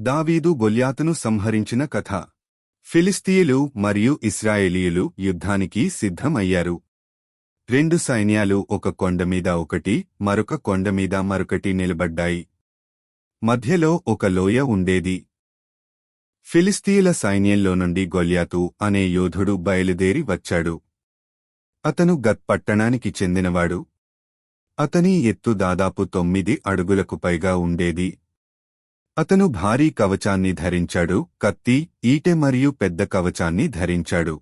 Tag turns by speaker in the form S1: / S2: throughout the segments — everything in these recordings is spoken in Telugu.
S1: దావీదు గొల్యాతును సంహరించిన కథ. ఫిలిస్తీయులు మరియు ఇస్రాయేలీయులు యుద్ధానికి సిద్ధమయ్యారు. రెండు సైన్యాలు ఒక కొండమీద ఒకటి మరొక కొండమీద మరొకటి నిలబడ్డాయి. మధ్యలో ఒక లోయ ఉండేది. ఫిలిస్తీయుల సైన్యంలో నుండి గొల్యాతు అనే యోధుడు బయలుదేరి వచ్చాడు. అతను గత్ పట్టణానికి చెందినవాడు. అతని ఎత్తు దాదాపు తొమ్మిది అడుగులకు పైగా ఉండేది. అతను భారీ కవచాన్ని ధరించాడు కత్తి ఈటె మరియు పెద్ద కవచాన్ని ధరించాడు.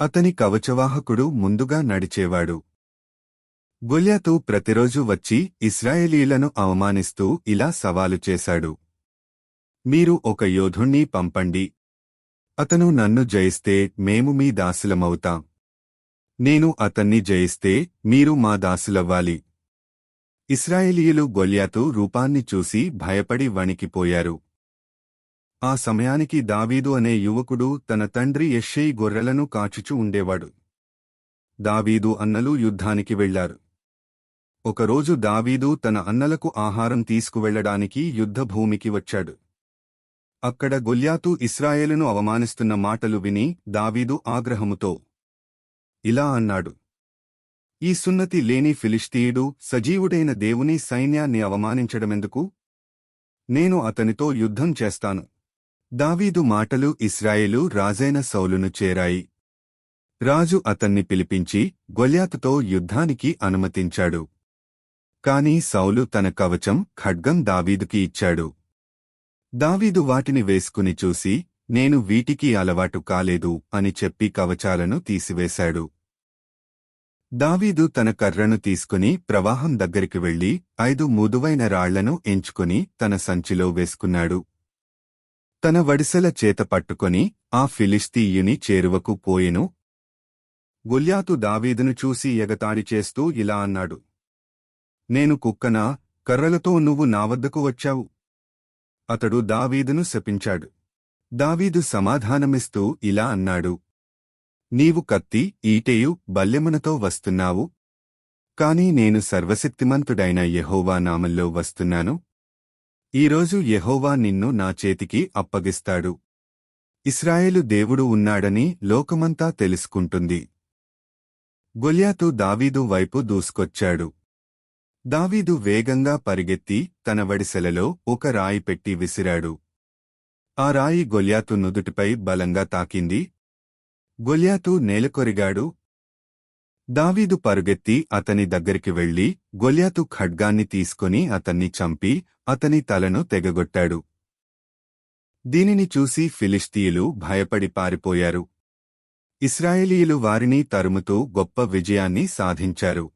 S1: అతని కవచవాహకుడు ముందుగా నడిచేవాడు. గొల్యాతు ప్రతిరోజు వచ్చి ఇస్రాయేలీలను అవమానిస్తూ ఇలా సవాలు చేశాడు. మీరు ఒక యోధుణ్ణి పంపండి. అతను నన్ను జయిస్తే మేము మీ దాసులమవుతాం. నేను అతన్ని జయిస్తే మీరు మా దాసులవ్వాలి. ఇస్రాయేలీయులు గొల్యాతు రూపాన్ని చూసి భయపడి వణికిపోయారు. ఆ సమయానికి దావీదు అనే యువకుడు తన తండ్రి యెష్షయి గొర్రెలను కాచుచు ఉండేవాడు. దావీదు అన్నలు యుద్ధానికి వెళ్ళారు ఒకరోజు దావీదు తన అన్నలకు ఆహారం తీసుకువెళ్ళడానికి యుద్ధభూమికి వచ్చాడు. అక్కడ గొల్యాతు ఇస్రాయేలును అవమానిస్తున్న మాటలు విని దావీదు ఆగ్రహముతో ఇలా అన్నాడు ఈ సున్నతి లేని ఫిలిష్తీయుడు సజీవుడైన దేవుని సైన్యాన్ని అవమానించడమెందుకు? నేను అతనితో యుద్ధం చేస్తాను. దావీదు మాటలు ఇస్రాయేలు రాజైన సౌలును చేరాయి. రాజు అతన్ని పిలిపించి గొల్యాతుతో యుద్ధానికి అనుమతించాడు. కాని సౌలు తన కవచం ఖడ్గం దావీదుకి ఇచ్చాడు. దావీదు వాటిని వేసుకుని చూసి నేను వీటికి అలవాటు కాలేదు అని చెప్పి కవచాలను తీసివేశాడు. దావీదు తన కర్రను తీసుకుని ప్రవాహం దగ్గరికి వెళ్ళి ఐదు ముదువైన రాళ్ళను ఎంచుకుని తన సంచిలో వేసుకున్నాడు. తన వడిసెల చేత పట్టుకొని ఆ ఫిలిస్తీయుని చేరువకు పోయెను. గొల్యాతు దావీదును చూసి ఎగతాడి చేస్తూ ఇలా అన్నాడు. నేను కుక్కనా కర్రలతో నువ్వు నా వద్దకు వచ్చావు? అతడు దావీదును శపించాడు. దావీదు సమాధానమిస్తూ ఇలా అన్నాడు. నీవు కత్తి ఈటేయు బల్లెమునతో వస్తున్నావు? కాని నేను సర్వశక్తిమంతుడైన యెహోవా నామంలో వస్తున్నాను. ఈరోజు యహోవా నిన్ను నా చేతికి అప్పగిస్తాడు. ఇస్రాయేలు దేవుడు ఉన్నాడని లోకమంతా తెలుసుకుంటుంది. గొల్యాతు దావీదు వైపు దూసుకొచ్చాడు. దావీదు వేగంగా పరిగెత్తి తన వడిసెలలో ఒక రాయి పెట్టి విసిరాడు. ఆ రాయి గొల్యాతు నుదుటిపై బలంగా తాకింది. గొల్యాతు నేలకొరిగాడు దావీదు పరుగెత్తి అతని దగ్గరికి వెళ్ళి గొల్యాతు ఖడ్గాన్ని తీసుకుని అతన్ని చంపి అతని తలను తెగగొట్టాడు. దీనిని చూసి ఫిలిస్తీయులు భయపడి పారిపోయారు. ఇస్రాయేలీయులు వారిని తరుముతూ గొప్ప విజయాన్ని సాధించారు.